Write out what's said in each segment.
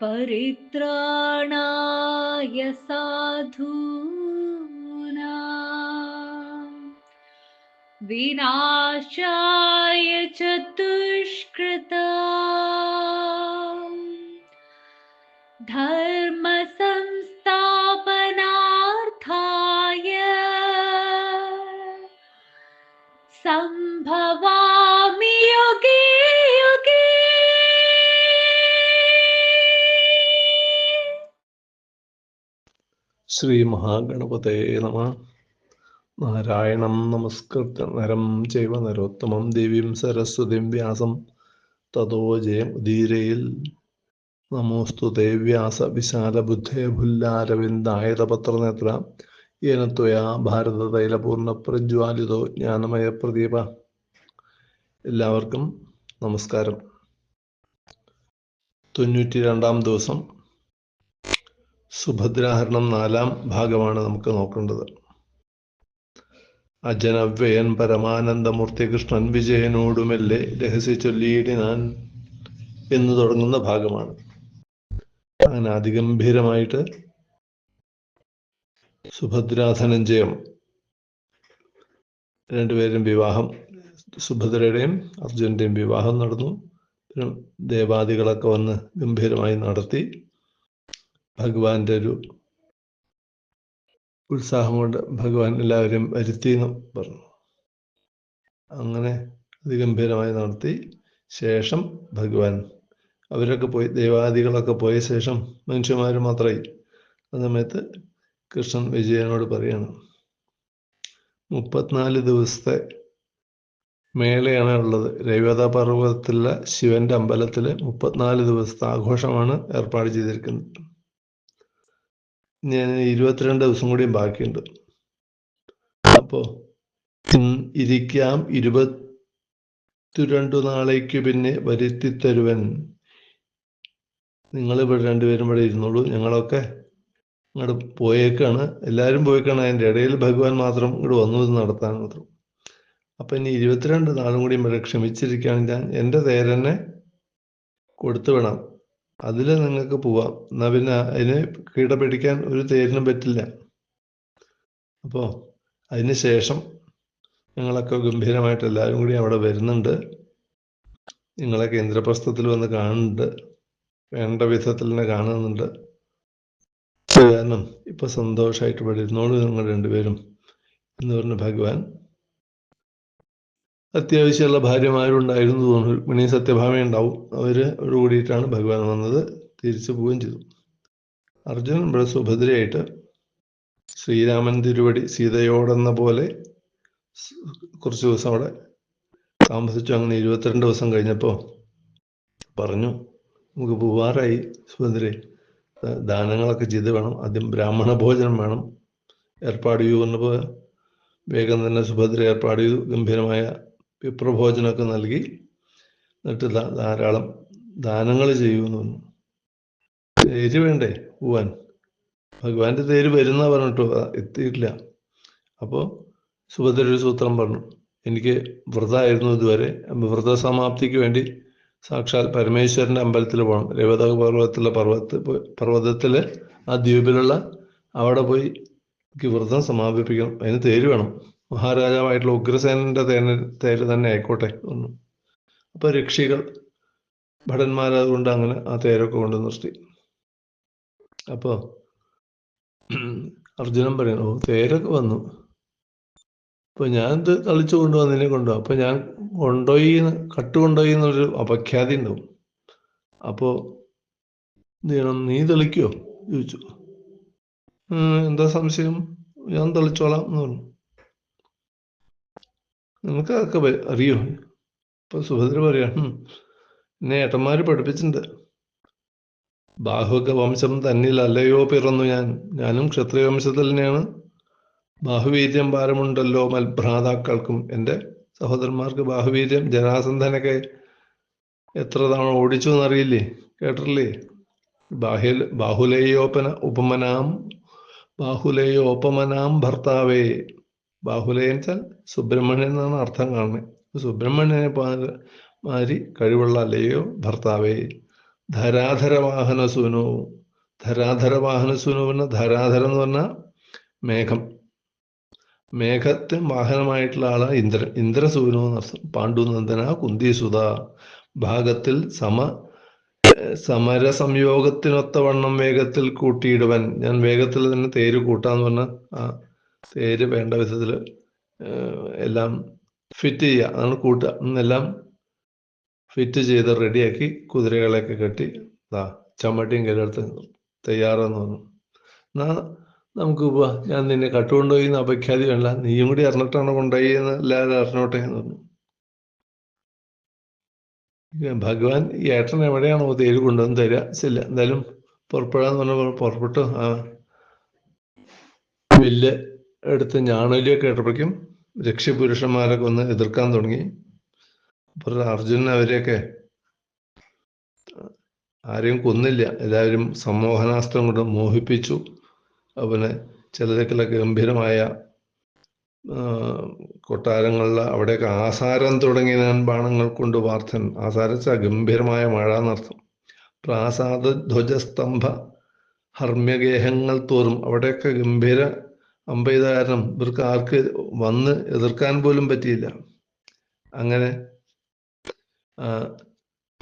परित्राणाय साधूना। विनाशाय चतुष्कृता। दुष्कृता ശ്രീ മഹാഗണപതേ നമ. നാരായണം നമസ്കൃത്യ നരം ചൈവ നരോത്തമം ദേവീം സരസ്വതിം വ്യാസം തതോ ജയം ഉദീരയിൽ. നമോസ്തു ദേവ്യാസ വിശാലബുദ്ധേ ഭുല്ലാരവിന്ദായതപത്രനേത്ര. യേന ത്വയാ പ്രജ്വാലിതോ ജ്ഞാനമയ പ്രദീപ. എല്ലാവർക്കും നമസ്കാരം. തൊണ്ണൂറ്റി രണ്ടാം ദിവസം സുഭദ്രാഹരണം നാലാം ഭാഗമാണ് നമുക്ക് നോക്കേണ്ടത്. അജനവ്യയൻ പരമാനന്ദമൂർത്തി കൃഷ്ണൻ വിജയനോടുമെല്ലെ രഹസ്യ ചൊല്ലിയിടിനാൻ എന്ന് തുടങ്ങുന്ന ഭാഗമാണ്. അങ്ങനെ അതിഗംഭീരമായിട്ട് സുഭദ്രാധനഞ്ജയം രണ്ടുപേരും വിവാഹം സുഭദ്രയുടെയും അർജുന്റെയും വിവാഹം നടന്നു. ദേവാദികളൊക്കെ വന്ന് ഗംഭീരമായി നടത്തി. ഭഗവാന്റെ ഒരു ഉത്സാഹം കൊണ്ട് ഭഗവാൻ എല്ലാവരെയും വരുത്തി എന്ന് പറഞ്ഞു. അങ്ങനെ അതിഗംഭീരമായി നടത്തി. ശേഷം ഭഗവാൻ അവരൊക്കെ പോയി ദൈവാദികളൊക്കെ പോയ ശേഷം മനുഷ്യന്മാർ മാത്രമായി. ആ സമയത്ത് കൃഷ്ണൻ വിജയനോട് പറയണം മുപ്പത്തിനാല് ദിവസത്തെ മേളയാണ് ഉള്ളത്. രൈവത പർവതത്തിലെ ശിവന്റെ അമ്പലത്തിലെ മുപ്പത്തിനാല് ദിവസത്തെ ആഘോഷമാണ് ഏർപ്പാട് ചെയ്തിരിക്കുന്നത്. ഞാൻ ഇരുപത്തിരണ്ട് ദിവസം കൂടിയും ബാക്കിയുണ്ട്. അപ്പോ ഇരിക്കാം. ഇരുപത്തിരണ്ടു നാളേക്ക് പിന്നെ വരുത്തിത്തരുവൻ. നിങ്ങൾ ഇവിടെ രണ്ടുപേരും ഇവിടെ ഇരുന്നോളൂ. ഞങ്ങളൊക്കെ ഇങ്ങോട്ട് പോയേക്കാണ്. എല്ലാവരും പോയേക്കാണ്. അതിന്റെ ഇടയിൽ ഭഗവാൻ മാത്രം ഇങ്ങോട്ട് വന്നു നടത്താൻ മാത്രം. അപ്പൊ ഇനി ഇരുപത്തിരണ്ട് നാളും കൂടി ഇവിടെ ക്ഷമിച്ചിരിക്കുകയാണ് ഞാൻ എന്റെ തേരനെ കൊടുത്തു വിടാം അതിൽ നിങ്ങൾക്ക് പോവാം. എന്നാ പിന്നെ അതിന് കീട പിടിക്കാൻ ഒരു തേരിനും പറ്റില്ല. അപ്പോൾ അതിന് ശേഷം ഞങ്ങളൊക്കെ ഗംഭീരമായിട്ട് എല്ലാവരും കൂടി അവിടെ വരുന്നുണ്ട്. നിങ്ങളെ കേന്ദ്രപ്രസ്ഥത്തിൽ വന്ന് കാണുന്നുണ്ട്. വേണ്ട വിധത്തിൽ തന്നെ കാണുന്നുണ്ട്. കാരണം ഇപ്പൊ സന്തോഷമായിട്ട് ഇരുന്നോളൂ നിങ്ങൾ രണ്ടുപേരും എന്ന് പറഞ്ഞ് ഭഗവാൻ അത്യാവശ്യമുള്ള ഭാര്യമാരുണ്ടായിരുന്നു തോന്നുന്നു. രുക്മിണി സത്യഭാമ ഉണ്ടാവും. അവർ കൂടിയിട്ടാണ് ഭഗവാൻ വന്നത്. തിരിച്ചു പോവുകയും ചെയ്തു. അർജുനൻ ഇവിടെ സുഭദ്രയായിട്ട് ശ്രീരാമൻ തിരുവടി സീതയോടെന്ന പോലെ കുറച്ച് ദിവസം അവിടെ താമസിച്ചു. അങ്ങനെ ഇരുപത്തിരണ്ട് ദിവസം കഴിഞ്ഞപ്പോൾ പറഞ്ഞു നമുക്ക് പോവാറായി സുഭദ്രയെ ദാനങ്ങളൊക്കെ ചെയ്ത് വേണം. ആദ്യം ബ്രാഹ്മണ ഭോജനം വേണം. ഏർപ്പാട് ചെയ്യൂ എന്നപ്പോൾ വേഗം തന്നെ സുഭദ്ര ഏർപ്പാട് ചെയ്തു. ഗംഭീരമായ വിപ്രഭോജനമൊക്കെ നൽകി എന്നിട്ട് ധാരാളം ദാനങ്ങൾ ചെയ്യുമെന്ന് എരി വേണ്ടേ? പോവാൻ ഭഗവാന്റെ തേര് വരുന്ന പറഞ്ഞിട്ടു എത്തിയിട്ടില്ല. അപ്പോൾ സുഭദ്ര ഒരു സൂത്രം പറഞ്ഞു. എനിക്ക് വ്രതമായിരുന്നു ഇതുവരെ. വ്രത സമാപ്തിക്ക് വേണ്ടി സാക്ഷാൽ പരമേശ്വരന്റെ അമ്പലത്തിൽ പോകണം രേവത പർവതത്തിലെ പർവത പർവതത്തിൽ ആ ദ്വീപിലുള്ള അവിടെ പോയി എനിക്ക് വ്രതം സമാപിപ്പിക്കണം. അതിന് തേര് വേണം. മഹാരാജാവായിട്ടുള്ള ഉഗ്രസേനന്റെ തേന തേര് തന്നെ ആയിക്കോട്ടെ ഒന്നും. അപ്പൊ രക്ഷികൾ ഭടന്മാരതുകൊണ്ട് അങ്ങനെ ആ തേരൊക്കെ കൊണ്ട് നിർത്തി. അപ്പോ അർജുനൻ പറയുന്നു ഓ തേരൊക്കെ വന്നു. അപ്പൊ ഞാൻ ഇത് തളിച്ചു കൊണ്ടുവന്നതിനെ കൊണ്ടു അപ്പൊ ഞാൻ കൊണ്ടുപോയി കട്ട് കൊണ്ടുപോയി എന്നൊരു അപഖ്യാതി ഉണ്ടാവും. അപ്പോ എന്ത് ചെയ്യണം? നീ തെളിക്കോ? ചോദിച്ചു. എന്താ സംശയം? ഞാൻ തെളിച്ചോളാം എന്ന് പറഞ്ഞു. നിനക്ക് അതൊക്കെ അറിയോ? ഇപ്പൊ സുഭദ്ര പറയാ "ഉം, എന്നെ ഏട്ടന്മാര് പഠിപ്പിച്ചിട്ടുണ്ട്. ബാഹുക വംശം തന്നിൽ അല്ലയോ പിറന്നു ഞാൻ. ഞാനും ക്ഷത്രിയ വംശത്തിൽ തന്നെയാണ് ബാഹുവീര്യം ഭാരമുണ്ടല്ലോ മൽഭ്രാതാക്കൾക്കും. എന്റെ സഹോദരന്മാർക്ക് ബാഹുവീര്യം ജനാസന്ധനൊക്കെ എത്ര തവണ ഓടിച്ചു എന്നറിയില്ലേ കേട്ടിട്ടില്ലേ? ബാഹ്യ ബാഹുലേയോപന ഉപമനാം ബാഹുലേയോപമനാം ഭർത്താവേ. ബാഹുലയൻ വെച്ചാൽ സുബ്രഹ്മണ്യൻ എന്നാണ് അർത്ഥം കാണുന്നത്. സുബ്രഹ്മണ്യനെ മാതിരി കഴിവുള്ള അല്ലയോ ഭർത്താവേ ധരാധര വാഹന ധരാധരവാഹന ധരാധര വാഹന സൂനു പറഞ്ഞ ധരാധരം എന്ന് പറഞ്ഞാൽ മേഘം. മേഘത്തെ വാഹനമായിട്ടുള്ള ആളാ ഇന്ദ്രൻ ഇന്ദ്രസൂനു എന്നർത്ഥം പാണ്ഡുനന്ദന കുന്തിസുത. ഭാഗത്തിൽ സമ സമര സംയോഗത്തിനൊത്തവണ്ണം വേഗത്തിൽ കൂട്ടിയിടുവൻ. ഞാൻ വേഗത്തിൽ തന്നെ തേര് കൂട്ടാന്ന് പറഞ്ഞ ആ തേര് വേണ്ട വിധത്തിൽ എല്ലാം ഫിറ്റ് ചെയ്യുക. അതാണ് കൂട്ടുക എന്നെല്ലാം ഫിറ്റ് ചെയ്ത് റെഡിയാക്കി കുതിരകളെയൊക്കെ കെട്ടി ദാ ചമ്മട്ടിയും കയ്യിലെടുത്ത് തയ്യാറെന്ന് പറഞ്ഞു. എന്നാ നമുക്ക് പോവാ. ഞാൻ നിന്നെ കട്ടുകൊണ്ടുപോയി എന്ന് അപഖ്യാതി വേണ്ട നീയും കൂടി അറിഞ്ഞിട്ടാണ് കൊണ്ടുപോയി എന്ന് എല്ലാവരും അറിഞ്ഞോട്ടെ എന്ന് പറഞ്ഞു. ഭഗവാൻ ഈ ഏട്ടൻ എവിടെയാണോ തേര് കൊണ്ടുവന്ന് തരിക. ശരില്ല എന്തായാലും പുറപ്പെടാന്ന് പറഞ്ഞ പുറപ്പെട്ടു. ആ വില്ല് എടുത്ത് ഞാണലിയൊക്കെ ഇട്ടപ്പോഴേക്കും രക്ഷപുരുഷന്മാരൊക്കെ ഒന്ന് എതിർക്കാൻ തുടങ്ങി. അപ്പോൾ അർജുനൻ അവരെയൊക്കെ ആരെയും കൊന്നില്ല. എല്ലാവരും സമ്മോഹനാസ്ത്രം കൊണ്ട് മോഹിപ്പിച്ചു. അവനെ ചിലരൊക്കെ ഗംഭീരമായ കൊട്ടാരങ്ങളിൽ അവിടെയൊക്കെ ആസാരം തുടങ്ങി ഞാൻ ബാണങ്ങൾ കൊണ്ട് വാർത്തൻ ആസാരച്ച ഗംഭീരമായ മഴ എന്നർത്ഥം. പ്രാസാദ ധ്വജസ്തംഭ ഹർമ്യഗേഹങ്ങൾ തോറും അവിടെയൊക്കെ ഗംഭീര അമ്പെയ്ത കാരണം ഇവർക്ക് ആർക്ക് വന്ന് എതിർക്കാൻ പോലും പറ്റിയില്ല. അങ്ങനെ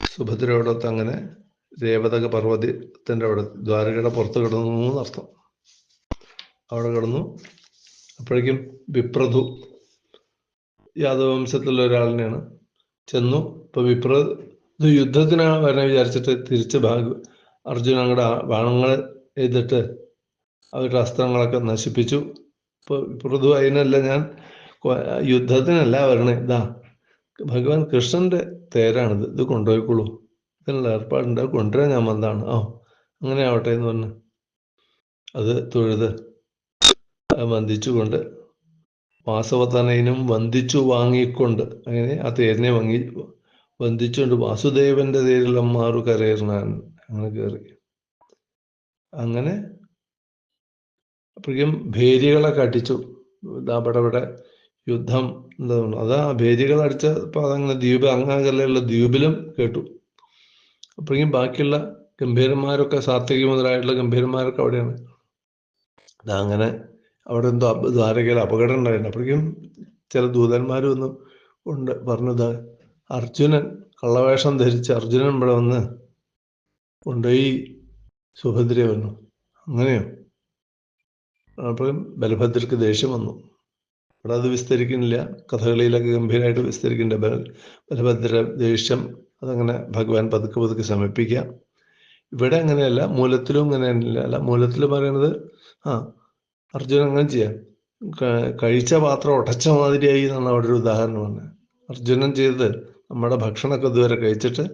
സുഭദ്രയോടൊത്ത് അങ്ങനെ രേവതക പർവതത്തിന്റെ അവിടെ ദ്വാരകയുടെ പുറത്ത് കിടന്നു എന്നർത്ഥം അവിടെ കിടന്നു. അപ്പോഴേക്കും വിപ്രധു യാദവ വംശത്തിലുള്ള ഒരാളിനെയാണ് ചെന്നു. ഇപ്പൊ വിപ്രധു യുദ്ധത്തിനാണ് വരാൻ വിചാരിച്ചിട്ട് തിരിച്ച് ഭാഗ അർജുന അങ്ങടെ ബാണങ്ങൾ ചെയ്തിട്ട് അവരുടെ അസ്ത്രങ്ങളൊക്കെ നശിപ്പിച്ചു. ഇപ്പൊ വിപ്രധു അതിനല്ല ഞാൻ യുദ്ധത്തിനല്ല വരണേ. ഇതാ ഭഗവാൻ കൃഷ്ണന്റെ തേരാണിത്. ഇത് കൊണ്ടുപോയിക്കോളൂ. ഇതിനുള്ള ഏർപ്പാടുണ്ട്. കൊണ്ടുവരാൻ ഞാൻ വന്നതാണ്. ആ അങ്ങനെ ആവട്ടെ എന്ന് പറഞ്ഞു അത് തൊഴുത് വന്ദിച്ചുകൊണ്ട് വാസവതനയനും വന്ദിച്ചു വാങ്ങിക്കൊണ്ട് അങ്ങനെ ആ തേരിനെ വാങ്ങി വന്ദിച്ചുകൊണ്ട് വാസുദേവന്റെ തേരിൽ മാറു കരയറിനാൻ അങ്ങനെ കയറി. അങ്ങനെ അപ്പോഴേക്കും ഭേരികളൊക്കെ അടിച്ചു. അവിടെ യുദ്ധം എന്താ അത് ആ ഭേരികൾ അടിച്ച അതങ്ങനെ ദ്വീപ് അങ്ങനെയുള്ള ദ്വീപിലും കേട്ടു. അപ്പോഴേക്കും ബാക്കിയുള്ള ഗംഭീരന്മാരൊക്കെ സാത്വിക മുതലായിട്ടുള്ള ഗംഭീരന്മാരൊക്കെ അവിടെയാണ്. അങ്ങനെ അവിടെ എന്തോ ദ്വാരകയിൽ അപകടം ഉണ്ടായിരുന്നു അപ്പോഴേക്കും ചില ദൂതന്മാർ വന്ന് ഉണ്ട്. പറഞ്ഞത് അർജുനൻ കള്ളവേഷം ധരിച്ച് അർജുനൻ ഇവിടെ വന്ന് കൊണ്ടുപോയി സുഭദ്രയെ വന്നു. അങ്ങനെയോ? അപ്പോഴും ബലഭദ്രക്ക് ദേഷ്യം വന്നു. ഇവിടെ അത് വിസ്തരിക്കുന്നില്ല. കഥകളിയിലൊക്കെ ഗംഭീരമായിട്ട് വിസ്തരിക്കുന്നുണ്ട്. ബല ബലഭദ്ര ദേഷ്യം അതങ്ങനെ ഭഗവാൻ പതുക്കെ പതുക്കെ ശമിപ്പിക്കാം ഇവിടെ അങ്ങനെയല്ല മൂലത്തിലും അങ്ങനെ അല്ല മൂലത്തിൽ പറയുന്നത് ആ അർജുനൻ അങ്ങനെ ചെയ്യാം. കഴിച്ച പാത്രം ഉടച്ച മാതിരിയായി എന്നാണ് അവിടെ ഒരു ഉദാഹരണം പറഞ്ഞത്. അർജുനൻ ചെയ്തത് നമ്മുടെ ഭക്ഷണമൊക്കെ ഇതുവരെ കഴിച്ചിട്ട്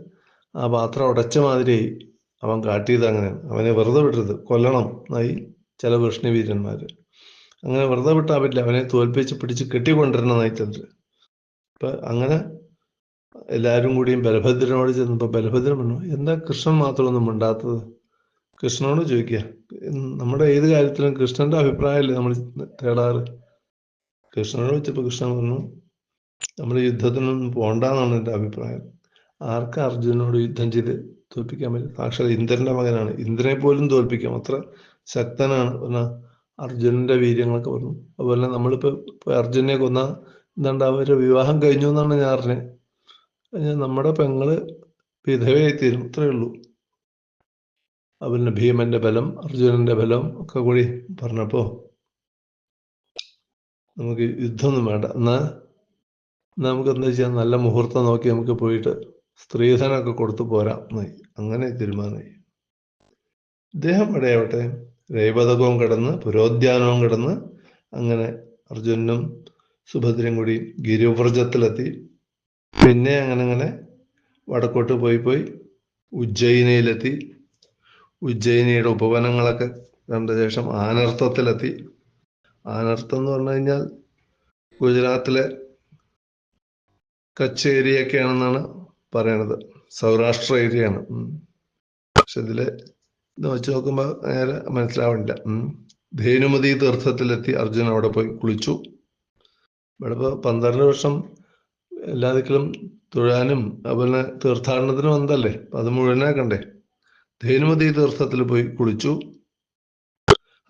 ആ പാത്രം ഉടച്ച മാതിരിയായി അവൻ കാട്ടിയത് അങ്ങനെയാണ്. അവനെ വെറുതെ വിടരുത്. കൊല്ലണം എന്നായി ചില വൃഷ്ണിവീരന്മാർ അങ്ങനെ വെറുതെ വിട്ടാൽ പറ്റില്ല. അവനെ തോൽപ്പിച്ച് പിടിച്ച് കെട്ടിക്കൊണ്ടിരുന്ന ചിലര് അപ്പൊ അങ്ങനെ എല്ലാവരും കൂടിയും ബലഭദ്രനോട് ചെന്നപ്പോ ബലഭദ്രൻ പറഞ്ഞു എന്താ കൃഷ്ണൻ മാത്രം ഒന്നും മിണ്ടാത്തത്? കൃഷ്ണനോട് ചോദിക്കുക നമ്മുടെ ഏത് കാര്യത്തിലും കൃഷ്ണന്റെ അഭിപ്രായമല്ലേ നമ്മൾ തേടാറ്? കൃഷ്ണനോട് വെച്ചപ്പോൾ കൃഷ്ണൻ പറഞ്ഞു നമ്മൾ യുദ്ധത്തിനൊന്നും പോണ്ടെന്നാണ് എന്റെ അഭിപ്രായം. ആർക്ക് അർജുനോട് യുദ്ധം ചെയ്ത് തോൽപ്പിക്കാൻ പറ്റും? സാക്ഷാത് ഇന്ദ്രന്റെ മകനാണ്. ഇന്ദ്രനെ പോലും തോൽപ്പിക്കാം. അത്ര ശക്തനാണ്. പറഞ്ഞ അർജുനന്റെ വീര്യങ്ങളൊക്കെ പറഞ്ഞു അതുപോലെ നമ്മളിപ്പോ അർജുനെ കൊന്ന എന്താണ്ട് അവരുടെ വിവാഹം കഴിഞ്ഞു എന്നാണ് ഞാൻ അറിഞ്ഞത്. നമ്മുടെ പെങ്ങൾ വിധവയായി തീരും. അത്രേ ഉള്ളൂ. അവന് ഭീമന്റെ ബലം അർജുനന്റെ ബലം ഒക്കെ കൂടി പറഞ്ഞപ്പോ നമുക്ക് യുദ്ധമൊന്നും വേണ്ട. എന്നാ നമുക്ക് എന്താ ചെയ്യാം? നല്ല മുഹൂർത്തം നോക്കി നമുക്ക് പോയിട്ട് സ്ത്രീധനമൊക്കെ കൊടുത്തു പോരാം. അങ്ങനെ തീരുമാനമായി. ഇദ്ദേഹം ഇവിടെയാവട്ടെ രൈവതകവും കടന്ന് പുരോദ്യാനവും കടന്ന് അങ്ങനെ അർജുനും സുഭദ്രയും കൂടി ഗിരിവ്രജത്തിലെത്തി. പിന്നെ അങ്ങനെ അങ്ങനെ വടക്കോട്ട് പോയി പോയി ഉജ്ജയിനിയിലെത്തി. ഉജ്ജയിനിയുടെ ഉപവനങ്ങളൊക്കെ കണ്ട ശേഷം ആനർത്ഥത്തിലെത്തി. ആനർത്ഥം എന്ന് പറഞ്ഞു കഴിഞ്ഞാൽ ഗുജറാത്തിലെ കച്ച് ഏരിയ ഒക്കെയാണെന്നാണ് പറയണത്. സൗരാഷ്ട്ര ഏരിയയാണ്. പക്ഷെ ഇതിൽ ഇത് വെച്ച് നോക്കുമ്പോൾ നേരെ മനസ്സിലാവണില്ല. ധേനുമതി തീർത്ഥത്തിലെത്തി അർജുൻ അവിടെ പോയി കുളിച്ചു. ഇവിടെ ഇപ്പോൾ പന്ത്രണ്ട് വർഷം എല്ലാ ദിക്കിലും തൊഴാനും അതുപോലെ തീർത്ഥാടനത്തിനും വന്നതല്ലേ? അത് മുഴുവനാക്കണ്ടേ ധേനുമതി തീർത്ഥത്തിൽ പോയി കുളിച്ചു.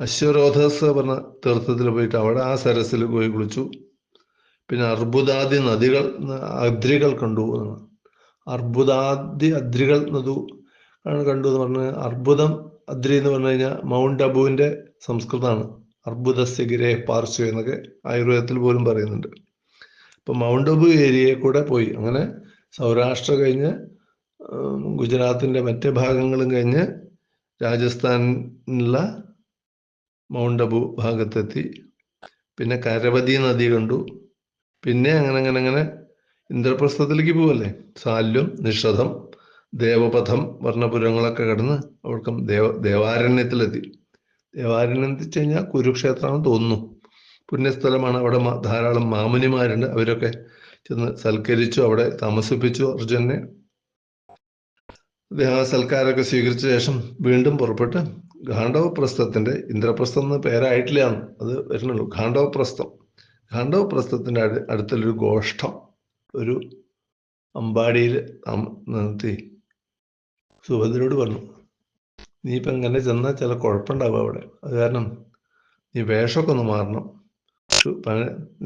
അശ്വരോധസ് പറഞ്ഞ തീർത്ഥത്തിൽ പോയിട്ട് അവിടെ ആ സരസിൽ പോയി കുളിച്ചു. പിന്നെ അർബുദാദി നദികൾ അദ്രികൾ കണ്ടു. എന്നാണ് അർബുദാദി അദ്രികൾ നദു ആണ് കണ്ടു എന്ന് പറഞ്ഞ അർബുദം അദ്രി എന്ന് പറഞ്ഞു കഴിഞ്ഞാൽ മൗണ്ട് അബുവിന്റെ സംസ്കൃതമാണ്. അർബുദസ്യഗിരെ പാർശ്വ എന്നൊക്കെ ആയുർവേദത്തിൽ പോലും പറയുന്നുണ്ട്. അപ്പൊ മൗണ്ട് അബു ഏരിയയിൽ കൂടെ പോയി. അങ്ങനെ സൗരാഷ്ട്ര കഴിഞ്ഞ് ഗുജറാത്തിന്റെ മറ്റേ ഭാഗങ്ങളും കഴിഞ്ഞ് രാജസ്ഥാനിലുള്ള മൗണ്ട് അബു ഭാഗത്തെത്തി. പിന്നെ കരവതി നദി കണ്ടു. പിന്നെ അങ്ങനെ അങ്ങനെ അങ്ങനെ ഇന്ദ്രപ്രസ്ഥത്തിലേക്ക് പോവല്ലേ? സാല്യം നിഷധം ദേവപഥം വർണപുരങ്ങളൊക്കെ കടന്ന് അവർക്കും ദേവ ദേവാരണ്യത്തിലെത്തി. ദേവാരണ്യം എന്ന് വെച്ച് കഴിഞ്ഞാൽ കുരുക്ഷേത്രമാണെന്ന് തോന്നുന്നു. പുണ്യസ്ഥലമാണ്. അവിടെ ധാരാളം മാമുനിമാരുണ്ട്. അവരൊക്കെ ചെന്ന് സൽക്കരിച്ചു അവിടെ താമസിപ്പിച്ചു അർജുനെ അദ്ദേഹം ആ സൽക്കാരമൊക്കെ സ്വീകരിച്ച ശേഷം വീണ്ടും പുറപ്പെട്ട് ഗാണ്ഡവപ്രസ്ഥത്തിന്റെ ഇന്ദ്രപ്രസ്ഥം എന്ന് പേരായിട്ടില്ല അത് വരുന്നുള്ളൂ. ഗാണ്ഡവപ്രസ്ഥം ഗാണ്ഡവപ്രസ്ഥത്തിന്റെ അടു അടുത്തുള്ളൊരു ഗോഷ്ഠം. ഒരു അമ്പാടിയിൽ നിർത്തി. സുഭദ്രയോട് പറഞ്ഞു നീ ഇപ്പം ഇങ്ങനെ ചെന്നാൽ ചില കുഴപ്പമുണ്ടാവും അവിടെ. അത് കാരണം നീ വേഷമൊക്കെ ഒന്ന് മാറണം.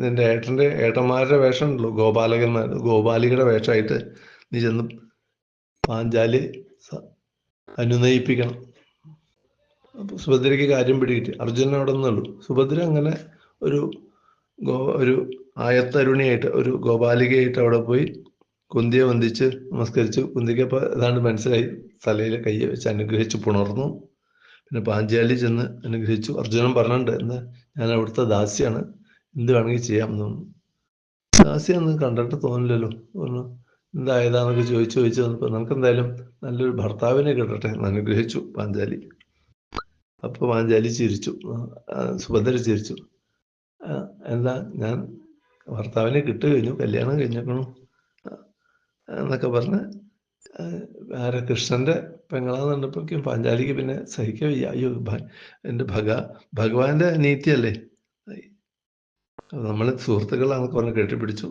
നിന്റെ ഏട്ടന്റെ ഏട്ടന്മാരുടെ വേഷം ഉണ്ടല്ലോ ഗോപാലകന്മാർ ഗോപാലികയുടെ വേഷമായിട്ട് നീ ചെന്ന് പാഞ്ചാലി അനുനയിപ്പിക്കണം. അപ്പൊ സുഭദ്രയ്ക്ക് കാര്യം പിടികിട്ടി. അർജുനൻ അവിടെ നിന്നുള്ളൂ. സുഭദ്ര അങ്ങനെ ഒരു ഗോ ഒരു ആയത്തരുണിയായിട്ട് ഒരു ഗോപാലികയായിട്ട് അവിടെ പോയി കുന്തിയെ വന്ദിച്ച് നമസ്കരിച്ചു കുന്തിക്ക് അപ്പൊ ഏതാണ്ട് മനസ്സിലായി. തലയിൽ കൈ വെച്ച് അനുഗ്രഹിച്ചു പുണർന്നു. പിന്നെ പാഞ്ചാലി ചെന്ന് അനുഗ്രഹിച്ചു. അർജുനൻ പറഞ്ഞുണ്ട് എന്താ ഞാൻ അവിടുത്തെ ദാസിയാണ്. എന്ത് വേണമെങ്കിൽ ചെയ്യാം എന്ന് തോന്നുന്നു ദാസിയൊന്നും കണ്ടിട്ട് തോന്നില്ലല്ലോ. പറഞ്ഞു എന്താ ഏതാന്നൊക്കെ ചോദിച്ചു ചോദിച്ചു വന്നപ്പോ നമുക്ക് എന്തായാലും നല്ലൊരു ഭർത്താവിനെ കിട്ടട്ടെ എന്ന് അനുഗ്രഹിച്ചു പാഞ്ചാലി. അപ്പൊ പാഞ്ചാലി ചിരിച്ചു. സുഭദ്ര ചിരിച്ചു. എന്താ ഞാൻ ഭർത്താവിനെ കിട്ടുകഴിഞ്ഞു കല്യാണം കഴിഞ്ഞേക്കണു. എന്നൊക്കെ പറഞ്ഞ് ആരെ കൃഷ്ണന്റെ പെങ്ങളാന്ന് കണ്ടപ്പോഴേക്കും പാഞ്ചാലിക്ക് പിന്നെ സഹിക്കാൻ വയ്യ. അയ്യോ എന്റെ ഭഗ ഭഗവാന്റെ നീതിയല്ലേ? നമ്മൾ സുഹൃത്തുക്കളാണെന്നൊക്കെ പറഞ്ഞ് കെട്ടിപ്പിടിച്ചു.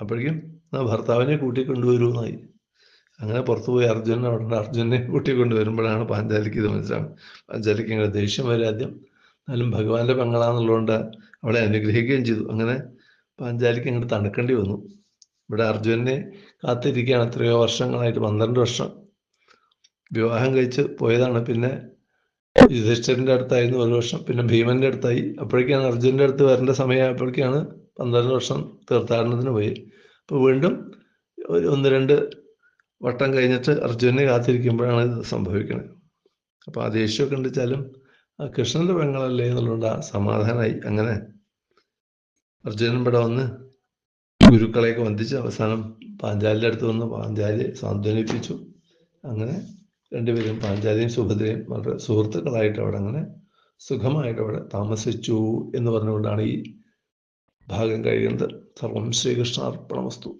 അപ്പോഴേക്കും ആ ഭർത്താവിനെ കൂട്ടി കൊണ്ടുവരുമെന്നായി അങ്ങനെ പുറത്തു പോയി അർജുനൻ അവിടെ അർജുനെ കൂട്ടി കൊണ്ടുവരുമ്പോഴാണ് പാഞ്ചാലിക്ക് ഇത് മനസ്സിലാവും പാഞ്ചാലിക്ക് ഇങ്ങനെ ദേഷ്യം വരെ ആദ്യം. എന്നാലും ഭഗവാന്റെ പെങ്ങളാന്നുള്ളതുകൊണ്ട് അവളെ അനുഗ്രഹിക്കുകയും ചെയ്തു. അങ്ങനെ പാഞ്ചാലിക്ക് അങ്ങോട്ട് തണുക്കേണ്ടി വന്നു. ഇവിടെ അർജുനെ കാത്തിരിക്കുകയാണ് എത്രയോ വർഷങ്ങളായിട്ട് പന്ത്രണ്ട് വർഷം. വിവാഹം കഴിച്ച് പോയതാണ്. പിന്നെ യുധിഷ്ഠിരന്റെ അടുത്തായിരുന്നു ഒരു വർഷം. പിന്നെ ഭീമന്റെ അടുത്തായി. അപ്പോഴേക്കാണ് അർജുനന്റെ അടുത്ത് വരേണ്ട സമയമായപ്പോഴേക്കാണ് പന്ത്രണ്ട് വർഷം തീർത്ഥാടനത്തിന് പോയി അപ്പൊ വീണ്ടും ഒന്ന് രണ്ട് വട്ടം കഴിഞ്ഞിട്ട് അർജുനെ കാത്തിരിക്കുമ്പോഴാണ് ഇത് സംഭവിക്കുന്നത്. അപ്പോൾ ആ ദേഷ്യമൊക്കെ ഉണ്ടെച്ചാലും ആ കൃഷ്ണന്റെ പെങ്ങളല്ലേ എന്നുള്ളതുകൊണ്ട് ആ സമാധാനമായി അങ്ങനെ അർജുനൻ ഇവിടെ വന്ന് ഗുരുക്കളെയൊക്കെ വന്ദിച്ച് അവസാനം പാഞ്ചാലിയുടെ അടുത്ത് വന്ന്. പാഞ്ചാലി സാന്ത്വനിപ്പിച്ചു അങ്ങനെ രണ്ടുപേരും പാഞ്ചാലിയും സുഭദ്രയും വളരെ സുഹൃത്തുക്കളായിട്ട് അവിടെ അങ്ങനെ സുഖമായിട്ട് അവിടെ താമസിച്ചു എന്ന് പറഞ്ഞുകൊണ്ടാണ് ഈ ഭാഗം കഴിയുന്നത്. സർവം ശ്രീകൃഷ്ണ അർപ്പണമസ്തു